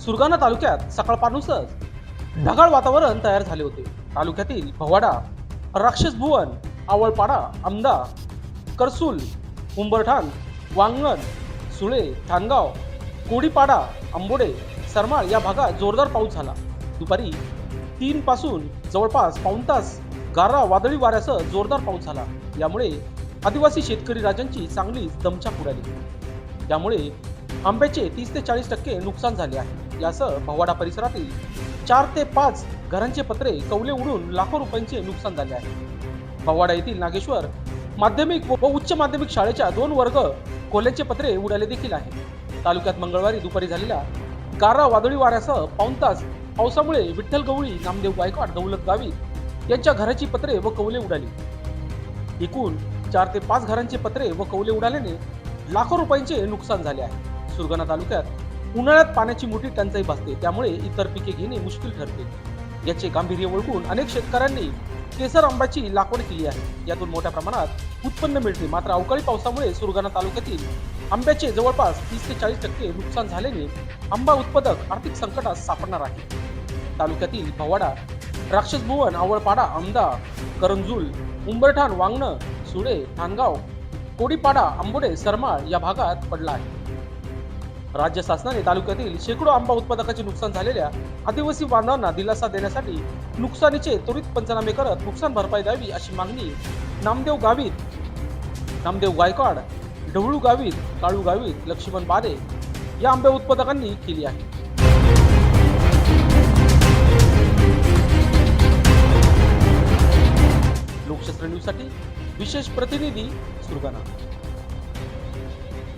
सुरगाणा तालुक्यात सकाळपासूनच ढगाळ वातावरण तयार झाले होते. तालुक्यातील भवाडा राक्षस भुवन आवळपाडा आमदा करसूल उंबरठाण वांगण सुळे ठाणगाव कोडीपाडा आंबोडे सरमाळ या भागात जोरदार पाऊस झाला. दुपारी तीन पासून जवळपास पाऊण तास गारा वादळी वाऱ्यासह जोरदार पाऊस झाला. यामुळे आदिवासी शेतकरी राजांची चांगलीच दमछाक उडाली. त्यामुळे आंब्याचे तीस ते चाळीस टक्के नुकसान झाले आहे. यासह भवाडा परिसरातील चार ते पाच घरांचे पत्रे कवले उडून लाखो रुपयांचे नुकसान झाले आहे. भवाडा येथील नागेश्वर माध्यमिक व उच्च माध्यमिक शाळेच्या दोन वर्ग कोल्ह्याचे पत्रे उडाले देखील आहे. तालुक्यात मंगळवारी दुपारी झालेल्या गारा वादळी वाऱ्यासह पाऊण तास पावसामुळे विठ्ठल गवळी नामदेव गायकवाड दौलत गावी यांच्या घराची पत्रे व कवले उडाली. एकूण चार ते पाच घरांचे पत्रे व कवले उडाल्याने लाखो रुपयांचे नुकसान झाले आहे. सुरगाणा तालुक्यात उन्हाळ्यात पाण्याची मोठी टंचाई भासते. त्यामुळे इतर पिके घेणे मुश्किल ठरते. याचे गांभीर्य ओळखून अनेक शेतकऱ्यांनी केसर आंब्याची लागवड केली आहे. यातून मोठ्या प्रमाणात उत्पन्न मिळते. मात्र अवकाळी पावसामुळे सुरगाणा तालुक्यातील आंब्याचे जवळपास तीस ते चाळीस टक्के नुकसान झाल्याने आंबा उत्पादक आर्थिक संकटात सापडणार आहे. तालुक्यातील भवाडा राक्षस भुवन आवळपाडा आमदा करंजूल उंबरठाण वांगण सुळे ठाणगाव कोडीपाडा आंबोडे सरमाळ या भागात पडला आहे. राज्य शासनाने तालुक्यातील शेकडो आंबा उत्पादकाचे नुकसान झालेल्या आदिवासी बांधवांना दिलासा देण्यासाठी नुकसानीचे त्वरित पंचनामे करत नुकसान भरपाई द्यावी अशी मागणी नामदेव गावित नामदेव गायकवाड ढवळू गावित काळू गावित लक्ष्मण बारे या आंबे उत्पादकांनी केली आहे. लोकशास्त्र न्यूजसाठी विशेष प्रतिनिधी सुरगाणा.